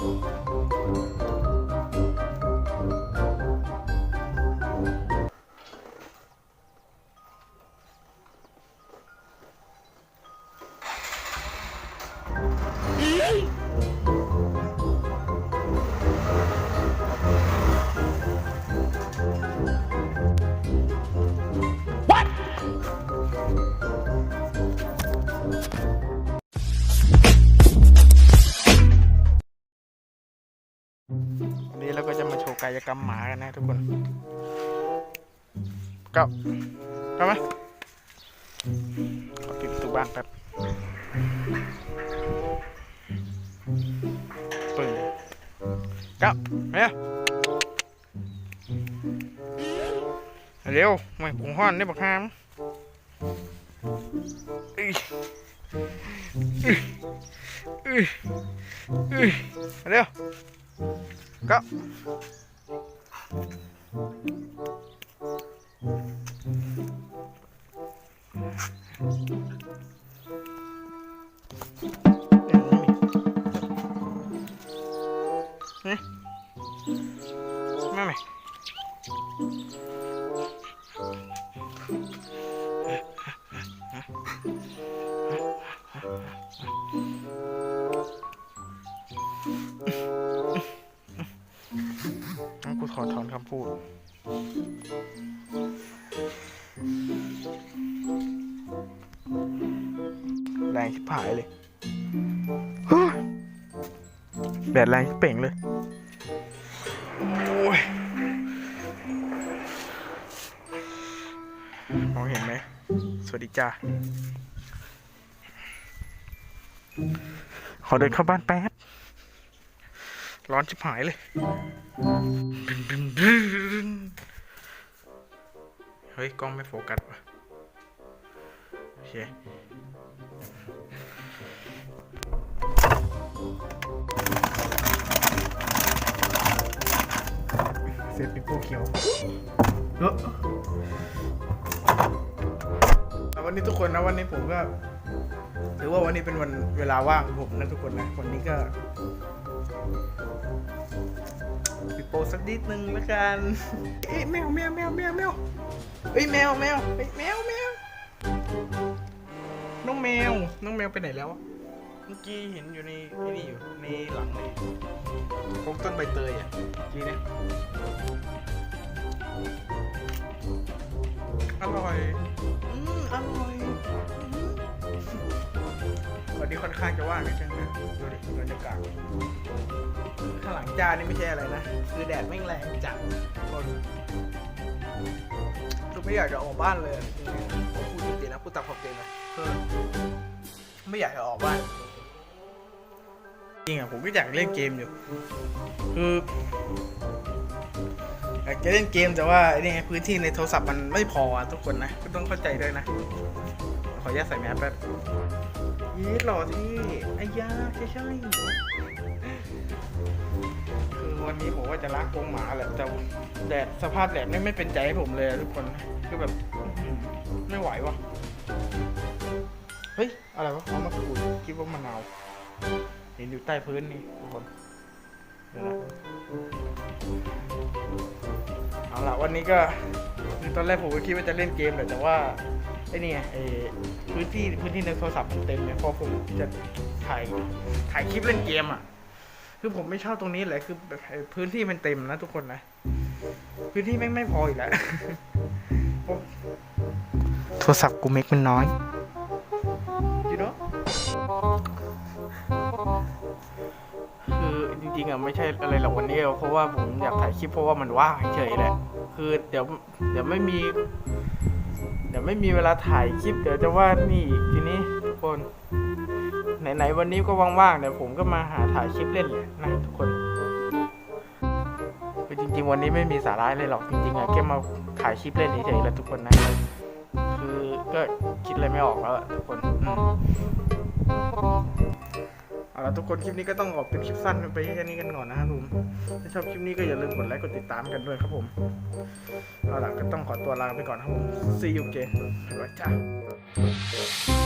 Ei! วันนี้เราก็จะมาโชว์กายกรรมหมากันนะทุกคนก็เข้ามขอปิดประตูบ้านแป๊บปึ้งก็มาเร็วไม่ผงห้อนได้บักฮามอื้ออื้ออื้ออื้อมาเร็ว ก็นี่มา อถอนคำพูด แรงชิบหายเลยแดดแรงชิบเป่งเลย โอ้ย มองเห็นไหม สวัสดีจ้า ขอเดินเข้าบ้านแป๊บ ร้อนชิบหายเลยบึ้นบึ้นบึ้นเฮ้ย กล้องไม่โฟกัสว่ะโอเคเสร็จเป็นผู้เขียวเออแต่วันนี้ทุกคนนะวันนี้ผมก็ถือว่าวันนี้เป็นวันเวลาว่างของผมนะทุกคนนะวันนี้ก็ ปิดโปสักนิดนึงแล้วกันเอ้ยแมวแมวแมวแมวแมวเอ้ยแมวแมวเฮ้ยแมวแมวน้องแมวน้องแมวไปไหนแล้วอะเมื่อกี้เห็นอยู่ในไอ้นี่อยู่ในหลังเลยพกต้นใบเตยอะเมื่อกี้เนี่ยอร่อย อืมอร่อย วันนี้ค่อนข้างจะว่างนิดนึงนะดูดิบรรยากาศข้างหลังจานนี่ไม่ใช่อะไรนะ คือแดดแม่งแรงจัดคนคือไม่อยากจะออกบ้านเลยผมพูดจริงๆนะพูดตามความจริงนะคือไม่อยากจะออกบ้านจริงอะผมก็อยากเล่นเกมอยู่คืออยากจะเล่นเกมแต่ว่าไอ้นี่พื้นที่ในโทรศัพท์มันไม่พอทุกคนนะก็ต้องเข้าใจด้วยนะ ขออนุญาตใส่แมสแป๊บยีดหล่อที่ไอ้ยาใช่ใช่คือวันนี้ผมว่าจะล้างกงหมาแหละแต่แดดสภาพแดดไม่ไม่เป็นใจให้ผมเลยทุกคนคือแบบไม่ไหววะเฮ้ย อะไรวะเอามาขูดคิดว่ามะนาวเห็นอยู่ใต้พื้นนี่ทุกคนเดี๋ยวนะเอาละวันนี้ก็ตอนแรกผมก็คิดว่าจะเล่นเกมแหละแต่ว่า ไอ้นี่ไงไอ้พื้นที่พื้นที่ในโทรศัพท์มันเต็มเลยพอผมจะถ่ายถ่ายคลิปเล่นเกมอะ คือผมไม่ชอบตรงนี้แหละคือแบบพื้นที่มันเต็มนะทุกคนนะ พื้นที่แม่งไม่พออีกแล้วโทรศัพท์กูเมกมันน้อย you know คือจริงๆอะไม่ใช่อะไรหรอกวันนี้เพราะว่าผมอยากถ่ายคลิปเพราะว่ามันว่างเฉยแหละ คือเดี๋ยวเดี๋ยวไม่มี เดี๋ยวไม่มีเวลาถ่ายคลิป เดี๋ยวจะว่านี่อีกทีนี้ทุกคนไหนๆวันนี้ก็ว่างๆเดี๋ยวผมก็มาหาถ่ายคลิปเล่นเลยนะทุกคนคือจริง ๆ วันนี้ไม่มีสาระเลยหรอกจริงๆอะแค่มาถ่ายคลิปเล่นเฉยๆแล้วทุกคนนะ คือก็คิดอะไรไม่ออกแล้วอะทุกคนอืม ทุกคนคลิปนี้ก็ต้องออกเป็นคลิปสั้นไปแค่นี้กันก่อนนะครับผมถ้าชอบคลิปนี้ก็อย่าลืมกดไลค์กดติดตามกันด้วยครับผมเอาล่ะก็ต้องขอตัวลาไปก่อนครับผม see you again บ๊ายบายจ้า